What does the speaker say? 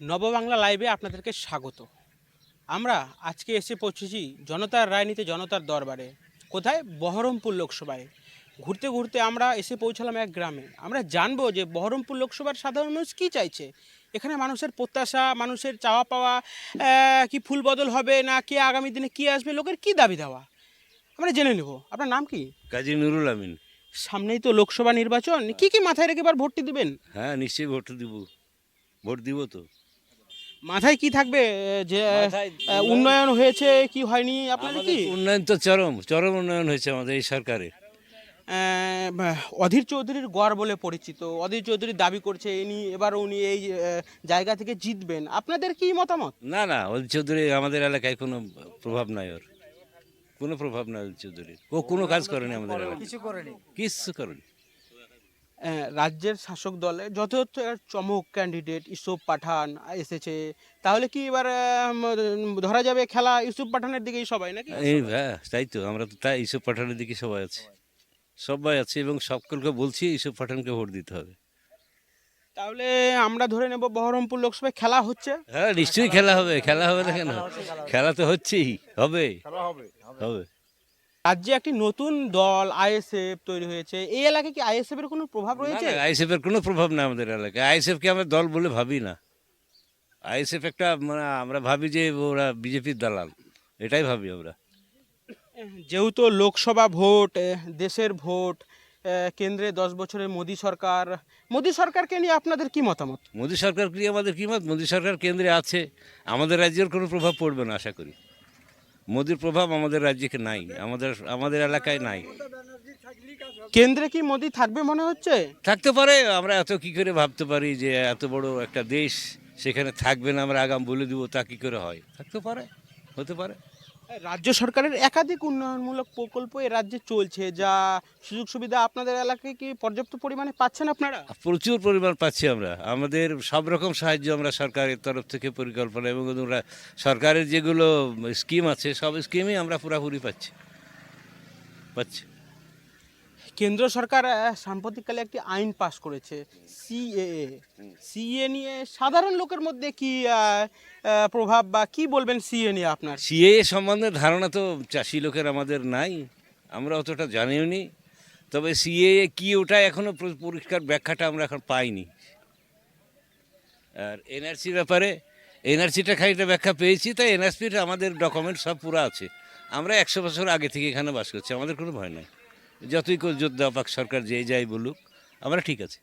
নববাংলা লাইভে আপনাদেরকে স্বাগত। আমরা আজকে এসে পৌঁছেছি জনতার রায় নিতে জনতার দরবারে। কোথায়? বহরমপুর লোকসভায়। ঘুরতে ঘুরতে আমরা এসে পৌঁছালাম এক গ্রামে। আমরা জানব যে বহরমপুর লোকসভার সাধারণ মানুষ কী চাইছে? এখানে মানুষের প্রত্যাশা মানুষের চাওয়া পাওয়া কি ফুল বদল হবে না কে আগামী দিনে কি আসবে লোকের কি দাবি দেওয়া? আমরা জেনে নেব। আপনার নাম কি? কাজী নুরুল আমিন। সামনেই তো লোকসভা নির্বাচন। কি কি মাথায় রেখে এবার ভোটটি দিবেন? হ্যাঁ নিশ্চয়ই ভোট দিব। ভোট দিব তো। মাথায় কি থাকবে যে উন্নয়ন হয়েছে কি হয়নি আপনাদের কি? উন্নয়ন তো চরম চরম উন্নয়ন হয়েছে আমাদের এই সরকারে অধীর চৌধুরীর গড় বলে পরিচিত অধীর চৌধুরী দাবি করছে ইনি এবার উনি এই জায়গা থেকে জিতবেন। আপনাদের কি মতামত? না না অজিত চৌধুরী আমাদের এলাকায় কোনো প্রভাব নাই ওর। কোনো প্রভাব নাই অজিত চৌধুরীর। ও কোনো কাজ করেনি আমাদের এলাকায়। কিছু করেনি। কিছু করেনি। রাজ্যের শাসক দলে যথাযথ চমক ক্যান্ডিডেট ইউসুফ পাঠান এসেছে। তাহলে কি এবার ধরা যাবে খেলা ইউসুফ পাঠানের দিকেই সবাই নাকি? এই হ্যাঁ তাই তো আমরা তো তাই এইসব পাঠানের দিকে সবাই আছে। সবাই আছে এবং সকলকে বলছি এইসব পাঠানকে ভোট দিতে হবে। তাহলে আমরা ধরে নেব বহরমপুর লোকসভায় খেলা হচ্ছে। হ্যাঁ নিশ্চয়ই খেলা হবে খেলা হবে না কেন? খেলা তো হচ্ছেই হবে হবে। হবে। রাজ্যে একটি নতুন দল আইএসএফ তৈরি হয়েছে। এই এলাকায় কি আইএসএফ এর কোনো প্রভাব রয়েছে? আইএসএফ এর কোনো প্রভাব নাই আমাদের এলাকায়। আইএসএফ কে আমরা দল বলে ভাবি না। আইএসএফ একটা মানে আমরা ভাবি যে ওরা বিজেপির দালাল। এটাই ভাবি আমরা। যেহেতু লোকসভা ভোট দেশের ভোট কেন্দ্রে দশ বছরের মোদী সরকার মোদী সরকারকে নিয়ে আপনাদের কি মতামত? মোদী সরকার কি আমাদের কি মত? মোদী সরকার কেন্দ্রে আছে। আমাদের রাজ্যের কোনো প্রভাব পড়বে না আশা করি। মোদির প্রভাব আমাদের রাজ্যে নাই আমাদের আমাদের এলাকায় নাই। কেন্দ্রে কি মোদী থাকবে মনে হচ্ছে? থাকতে পারে আমরা এত কি করে ভাবতে পারি যে এত বড় একটা দেশ সেখানে থাকবে না আমরা আগাম বলে দিব তা কি করে হয়? থাকতে পারে হতে পারে। রাজ্য সরকারের একাধিক উন্নয়নমূলক প্রকল্প এ রাজ্যে চলছে, যা সুযোগ সুবিধা আপনাদের এলাকায় কি পর্যাপ্ত পরিমাণে পাচ্ছেন আপনারা? প্রচুর পরিমাণ পাচ্ছি আমরা। আমাদের সব রকম সাহায্য আমরা সরকারের তরফ থেকে পরিকল্পনা এবং সরকারের যেগুলো স্কিম আছে, সব স্কিমই আমরা পুরাপুরি পাচ্ছি। পাচ্ছি। কেন্দ্র সরকার সাম্প্রতিককালে একটি আইন পাশ করেছে, সিএএ। সিএ নিয়ে সাধারণ লোকের মধ্যে কি প্রভাব বা কি বলবেন সিএ নিয়ে আপনার? সিএ সম্বন্ধে ধারণা তো চাষি লোকের আমাদের নাই, আমরা অতটা জানিও নি। তবে সিএ কি ওটা এখনও প- পরিষ্কার ব্যাখ্যাটা আমরা এখন পাইনি। আর এনআরসির ব্যাপারে, এনআরসিটা খানিকটা ব্যাখ্যা পেয়েছি, তাই এনআরসির আমাদের ডকুমেন্ট সব পুরো আছে। আমরা একশো বছর আগে থেকে এখানে বাস করছি, আমাদের কোনো ভয় নাই। যতই যোদ্ধা পাক সরকার যে যাই বলুক আমরা ঠিক আছে।